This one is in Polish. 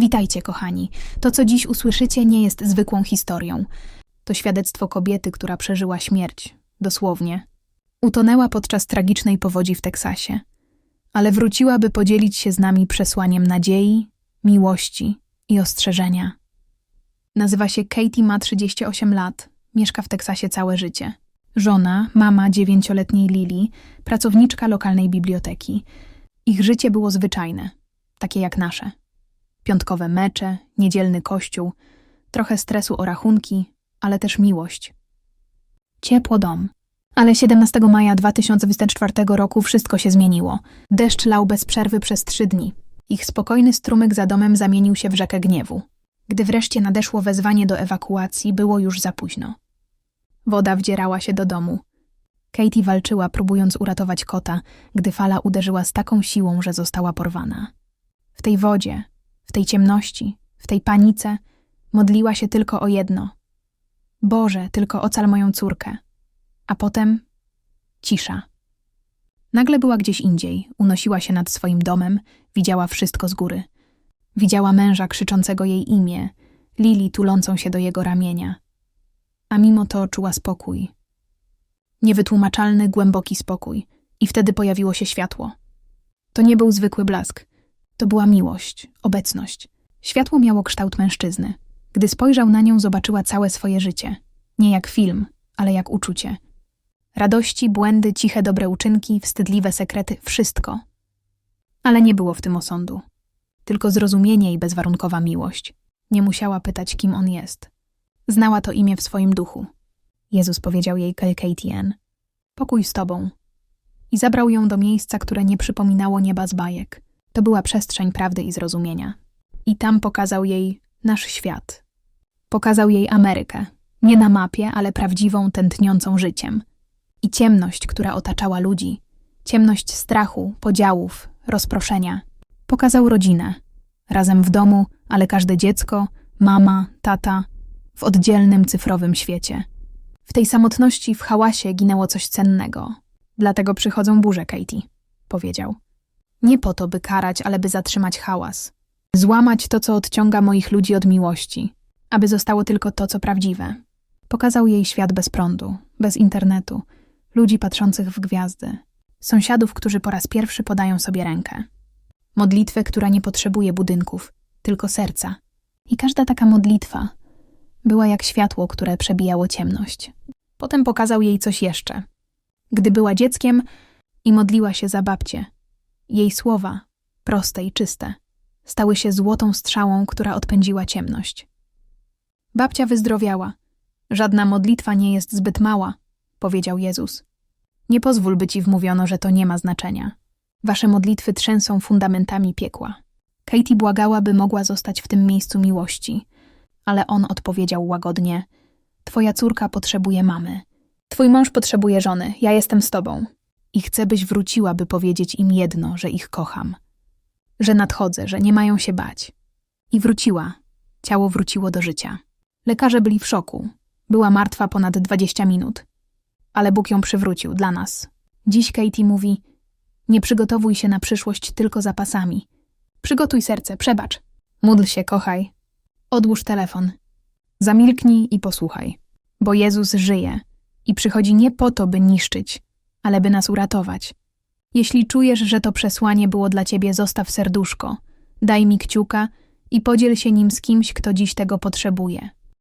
Witajcie, kochani. To, co dziś usłyszycie, nie jest zwykłą historią. To świadectwo kobiety, która przeżyła śmierć, dosłownie. Utonęła podczas tragicznej powodzi w Teksasie, ale wróciła, by podzielić się z nami przesłaniem nadziei, miłości i ostrzeżenia. Nazywa się Katie, ma 38 lat, mieszka w Teksasie całe życie. Żona, mama dziewięcioletniej Lili, pracowniczka lokalnej biblioteki. Ich życie było zwyczajne, takie jak nasze. Piątkowe mecze, niedzielny kościół, trochę stresu o rachunki, ale też miłość. Ciepło dom. Ale 17 maja 2024 roku wszystko się zmieniło. Deszcz lał bez przerwy przez trzy dni. Ich spokojny strumyk za domem zamienił się w rzekę gniewu. Gdy wreszcie nadeszło wezwanie do ewakuacji, było już za późno. Woda wdzierała się do domu. Katie walczyła, próbując uratować kota, gdy fala uderzyła z taką siłą, że została porwana. W tej wodzie, w tej ciemności, w tej panice modliła się tylko o jedno. Boże, tylko ocal moją córkę. A potem cisza. Nagle była gdzieś indziej, unosiła się nad swoim domem, widziała wszystko z góry. Widziała męża krzyczącego jej imię, Lili tulącą się do jego ramienia. A mimo to czuła spokój. Niewytłumaczalny, głęboki spokój. I wtedy pojawiło się światło. To nie był zwykły blask. To była miłość, obecność. Światło miało kształt mężczyzny. Gdy spojrzał na nią, zobaczyła całe swoje życie. Nie jak film, ale jak uczucie. Radości, błędy, ciche dobre uczynki, wstydliwe sekrety, wszystko. Ale nie było w tym osądu. Tylko zrozumienie i bezwarunkowa miłość. Nie musiała pytać, kim on jest. Znała to imię w swoim duchu. Jezus powiedział jej Katie Pokój z tobą. I zabrał ją do miejsca, które nie przypominało nieba z bajek. To była przestrzeń prawdy i zrozumienia. I tam pokazał jej nasz świat. Pokazał jej Amerykę. Nie na mapie, ale prawdziwą, tętniącą życiem. I ciemność, która otaczała ludzi. Ciemność strachu, podziałów, rozproszenia. Pokazał rodzinę. Razem w domu, ale każde dziecko, mama, tata, w oddzielnym cyfrowym świecie. W tej samotności, w hałasie ginęło coś cennego. Dlatego przychodzą burze, Katie, powiedział. Nie po to, by karać, ale by zatrzymać hałas. Złamać to, co odciąga moich ludzi od miłości, aby zostało tylko to, co prawdziwe. Pokazał jej świat bez prądu, bez internetu, ludzi patrzących w gwiazdy, sąsiadów, którzy po raz pierwszy podają sobie rękę. Modlitwę, która nie potrzebuje budynków, tylko serca. I każda taka modlitwa była jak światło, które przebijało ciemność. Potem pokazał jej coś jeszcze. Gdy była dzieckiem i modliła się za babcię, jej słowa, proste i czyste, stały się złotą strzałą, która odpędziła ciemność. Babcia wyzdrowiała. Żadna modlitwa nie jest zbyt mała, powiedział Jezus. Nie pozwól, by ci wmówiono, że to nie ma znaczenia. Wasze modlitwy trzęsą fundamentami piekła. Katie błagała, by mogła zostać w tym miejscu miłości, ale on odpowiedział łagodnie: Twoja córka potrzebuje mamy. Twój mąż potrzebuje żony, ja jestem z tobą. I chcę, byś wróciła, by powiedzieć im jedno, że ich kocham. Że nadchodzę, że nie mają się bać. I wróciła. Ciało wróciło do życia. Lekarze byli w szoku. Była martwa ponad 20 minut. Ale Bóg ją przywrócił dla nas. Dziś Katie mówi: Nie przygotowuj się na przyszłość tylko zapasami. Przygotuj serce, przebacz. Módl się, kochaj. Odłóż telefon. Zamilknij i posłuchaj. Bo Jezus żyje i przychodzi nie po to, by niszczyć, ale by nas uratować. Jeśli czujesz, że to przesłanie było dla ciebie, zostaw serduszko, daj mi kciuka i podziel się nim z kimś, kto dziś tego potrzebuje.